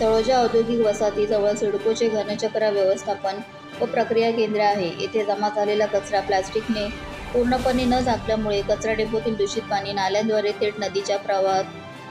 तळोजा औद्योगिक वसाहतीजवळ सिडकोचे घनचक्र व्यवस्थापन व प्रक्रिया केंद्र आहे. येथे जमा झालेला कचरा प्लास्टिकने पूर्णपणे न झाकल्यामुळे कचरा डेपोतील दूषित पाणी नाल्यांद्वारे थेट नदीच्या प्रवाहात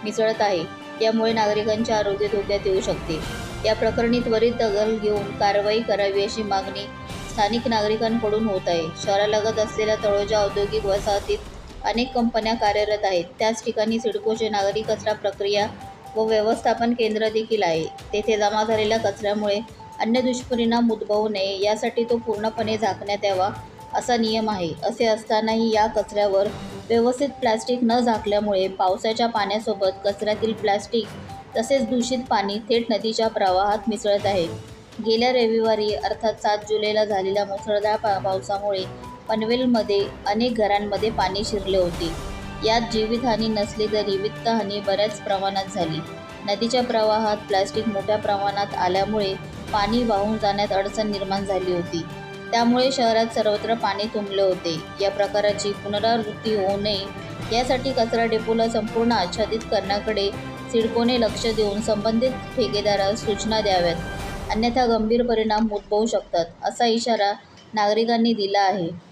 मिसळत आहे. यामुळे नागरिकांचे आरोग्य धोक्यात येऊ शकते. या प्रकरणी त्वरित दखल घेऊन कारवाई करावी अशी मागणी स्थानिक नागरिकांकडून होत आहे. शहरालगत असलेल्या तळोजा औद्योगिक वसाहतीत अनेक कंपन्या कार्यरत आहेत. त्याच ठिकाणी सिडकोचे नागरी कचरा प्रक्रिया व व्यवस्थापन केंद्र देखील आहे. तेथे जमा झालेल्या कचऱ्यामुळे अन्य दुष्परिणाम उद्भवू नये यासाठी तो पूर्णपणे झाकण्यात यावा असा नियम आहे. असे असतानाही या कचऱ्यावर व्यवस्थित प्लॅस्टिक न झाकल्यामुळे पावसाच्या पाण्यासोबत कचऱ्यातील प्लॅस्टिक तसेच दूषित पाणी थेट नदीच्या प्रवाहात मिसळत आहे. गेल्या रविवारी अर्थात सात जुलैला झालेल्या मुसळधार पा पावसामुळे पनवेलमध्ये अनेक घरांमध्ये पाणी शिरले होते. यात जीवितहानी नसली तरी वित्तहानी बऱ्याच प्रमाणात झाली. नदीच्या प्रवाहात प्लॅस्टिक मोठ्या प्रमाणात आल्यामुळे पाणी वाहून जाण्यात अडचण निर्माण झाली होती. त्यामुळे शहरात सर्वत्र पाणी तुंबले होते. या प्रकाराची पुनरावृत्ती होऊ नये यासाठी कचरा डेपोला संपूर्ण आच्छादित करण्याकडे सिडकोने लक्ष देऊन संबंधित ठेकेदारास सूचना द्याव्यात. अन्यथा गंभीर परिणाम उद्भवू शकतात असा इशारा नागरिकांनी दिला आहे.